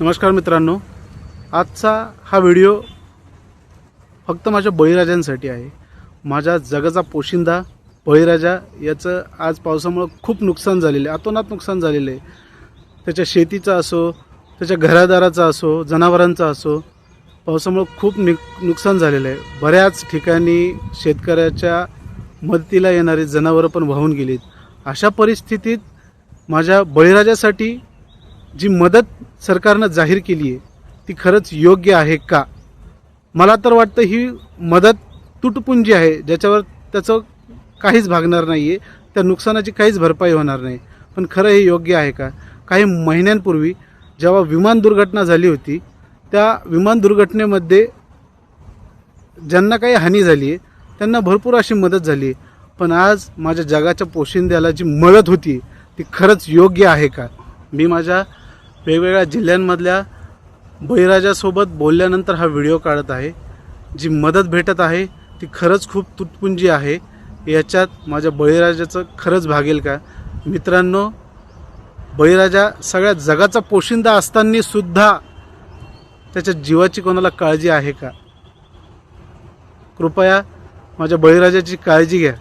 नमस्कार मित्रांनो. आजचा हा व्हिडिओ फक्त माझ्या बळीराजांसाठी आहे. माझ्या जगाचा पोशिंदा बळीराजा याचं आज पावसामुळं खूप नुकसान झालेलं आहे. अतोनात नुकसान झालेलं आहे. त्याच्या शेतीचं असो त्याच्या घरादाराचा असो जनावरांचा असो पावसामुळं खूप नि नुकसान झालेलं आहे. बऱ्याच ठिकाणी शेतकऱ्याच्या मदतीला येणारी जनावरं पण वाहून गेलीत. अशा परिस्थितीत माझ्या बळीराजासाठी जी मदत सरकारनं जाहीर केली आहे ती खरंच योग्य आहे का? मला तर वाटतं ही मदत तुटपुंजी आहे ज्याच्यावर त्याचं काहीच भागणार नाही आहे त्या नुकसानाची काहीच भरपाई होणार नाही. पण खरं हे योग्य आहे का? काही महिन्यांपूर्वी जेव्हा विमान दुर्घटना झाली होती त्या विमान दुर्घटनेमध्ये ज्यांना काही हानी झाली आहे त्यांना भरपूर अशी मदत झाली आहे. पण आज माझ्या जगाच्या पोशिंद्याला जी मदत होती ती खरंच योग्य आहे का? मी माझ्या वेगवेगळ्या जिल्ह्यांमधल्या बळीराजासोबत बोलल्यानंतर हा व्हिडिओ काढत आहे. जी मदत भेटत आहे ती खरंच खूप तुटपुंजी आहे. याच्यात माझ्या बळीराजाचं खरंच भागेल का? मित्रांनो बळीराजा सगळ्या जगाचा पोशिंदा असताना सुद्धा त्याच्या जीवाची कोणाला काळजी आहे का? कृपया माझ्या बळीराजाची काळजी घ्या.